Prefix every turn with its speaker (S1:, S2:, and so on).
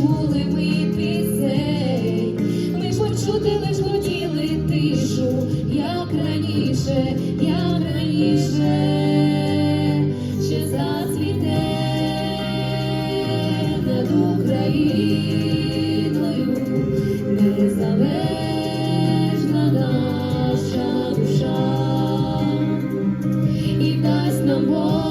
S1: почули ми пісень, ми почути, ми хотіли тишу, як раніше, як раніше, ще зацвіте над Україною, незалежна наша душа. І дасть нам Бог.